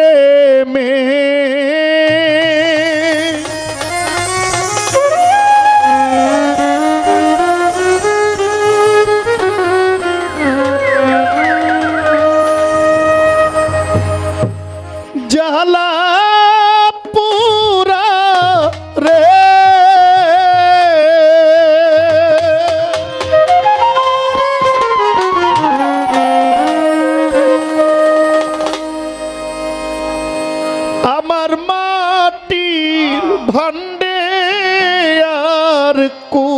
প্রেমে। জালা ভান্ডে আর কু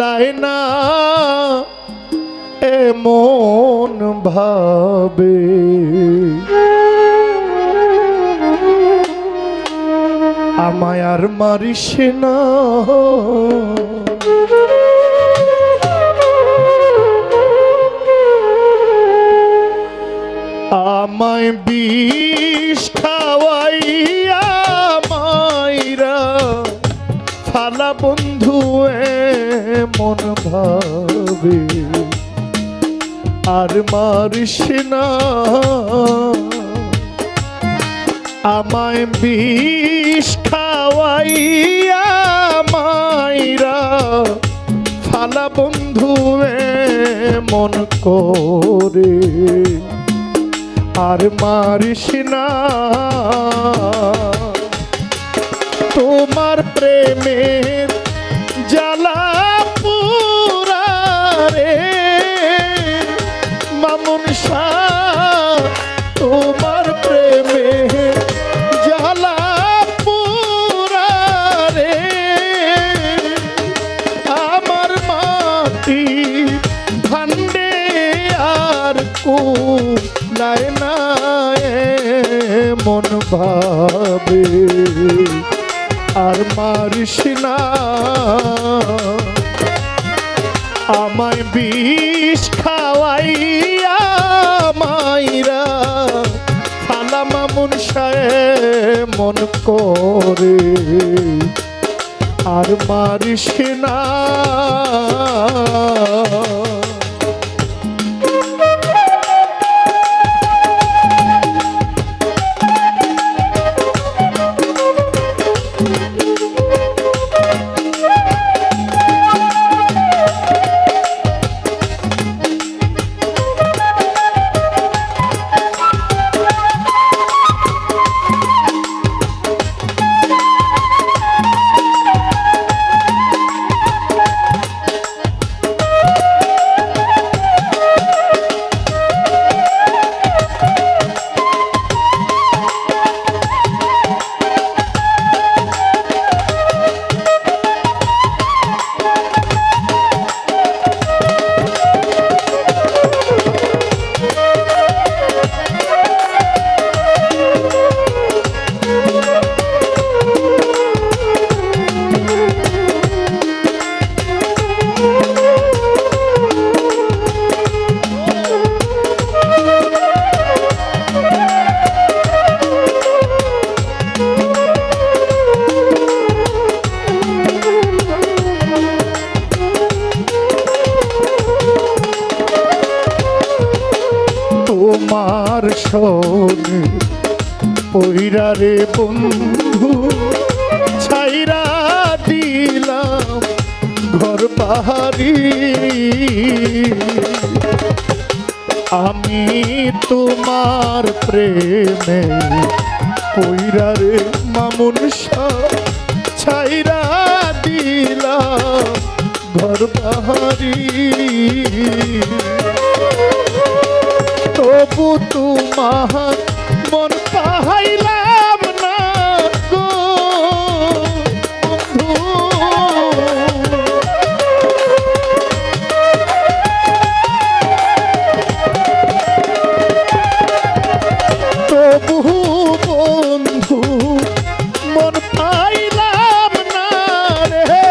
লাইনা এমন ভাবে। আমায় আর মারিস না। আমায় বিষ মন ভাবে, আর মারিস না। আমায় বিষ খাওয়াইয়া মাইরা ফালা বন্ধু মন করে, আর মারিস না। তোমার প্রেমের জ্বালা পুরা রে। মামুন শাহ, তোমার প্রেমে জ্বালা পুরা আমার মাটি ভান্ডে আর কু না মন ভাবে। আর মারিস না। আমায় বিষ খাওয়াইয়া মাইরা ফালা মামুন মন করে। আর মারিস না। পইরা রে বন্ধু, ছাইরা দিলাম ঘর পাহাড়ি। আমি তোমার প্রেমে পইরা রে মামুন ছাইরা দিলাম ঘর পাহাড়ি। তবু তোমার মন পাহাইলাম না গো তবু বন্ধু মন পাইলাম না রে।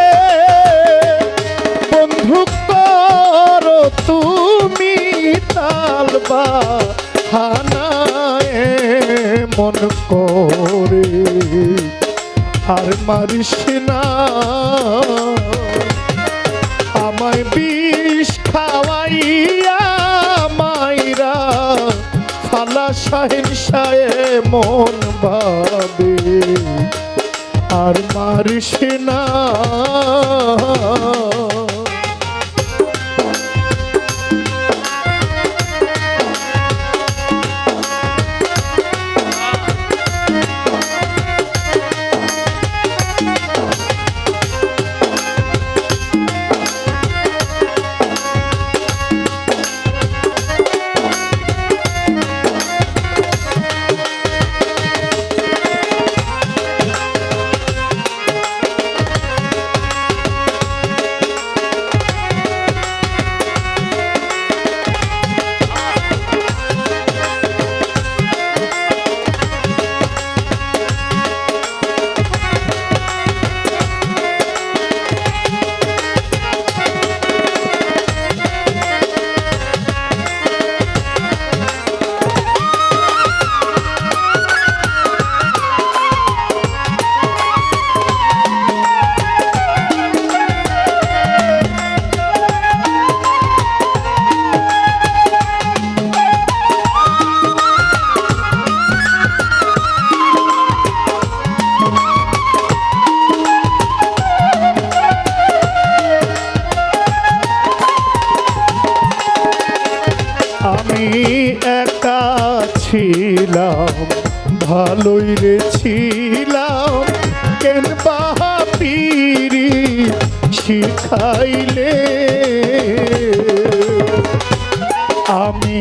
বন্ধু তালবা হানায় মন করে। আর মারিস না। আমায় বিষ খাওয়াইয়া মাইরা ফালাস শাহিন শায়ে মন ভাবে আর মারিস না। ভালোই রে ছিলাম, কেন বাপিরি শিখাইলে? আমি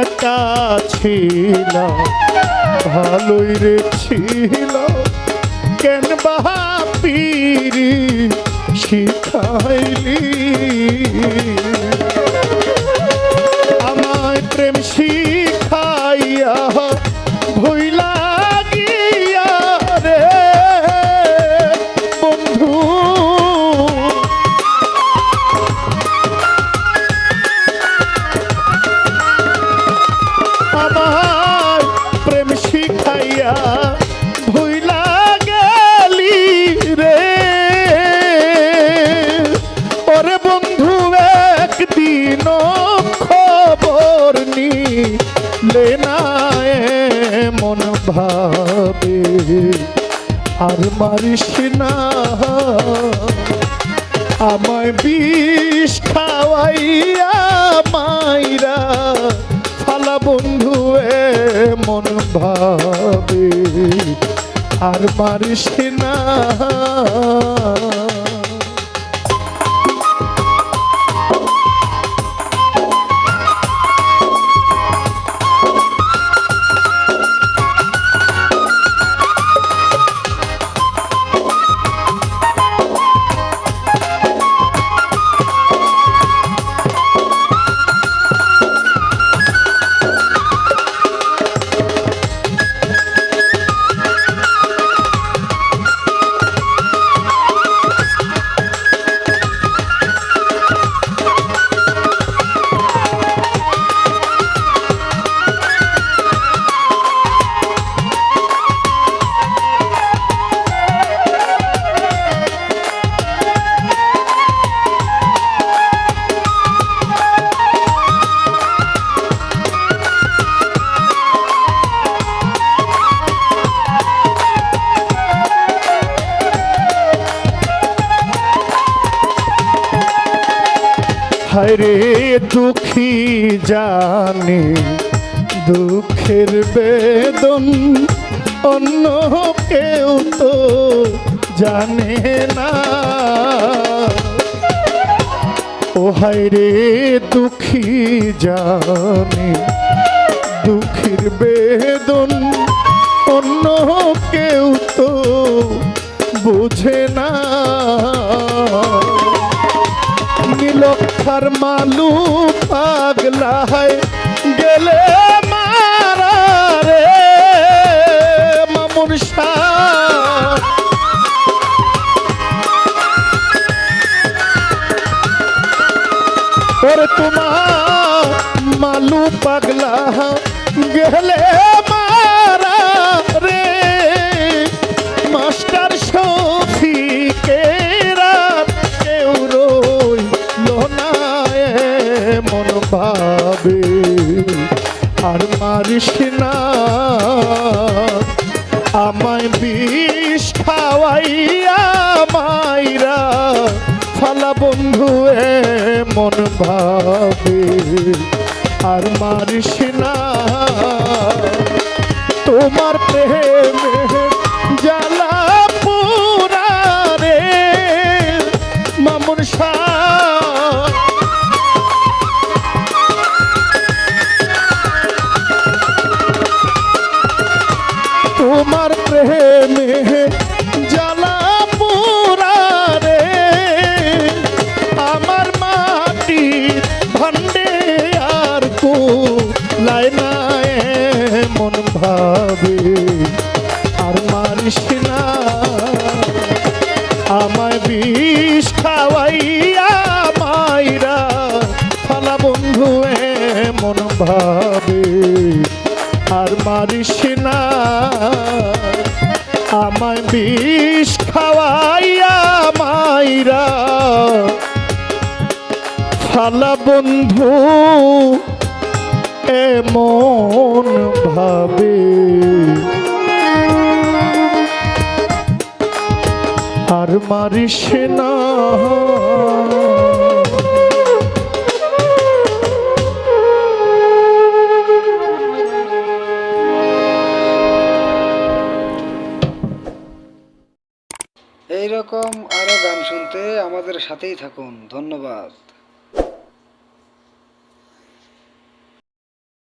একা ছিলাম, ভালোই রে ছিলাম, কেন বাপিরি শিখাইলি? আমায় প্রেম শিখাইয়া প্রেম শিখাইয়া ভইলা গেলি রে। ওরে বন্ধু, একদিন খবর নিলে না মন ভাবে। আর মারিস না, আমায় বিষ খাওয়াইয়া মাইরা ফালা বন্ধু মন ভাবে আর মারিস না। হায়রে দুঃখী জানে? দুঃখের বেদন অন্য কেউ তো জানে না। ও হায়রে দুঃখী জানে, দুঃখের বেদন অন্য কেউ তো বুঝে না। নীলক্ষার মালু পাগলা হয় গেলে মারা রে মামুর ওরে তোমার মালু পাগলা না আর মারিস না। আমায় বিষ খাওয়াইয়া মাইরা ফালা বন্ধু এ মন ভাবে। আর মারিস না। তোমার প্রেমে আর মারিস না। আমায় বিষ খাওয়াইয়া মাইরা ফালা বন্ধু এমন ভাবে আর মারিস না। এই রকম আরও গান শুনতে আমাদের সাথেই থাকুন। ধন্যবাদ।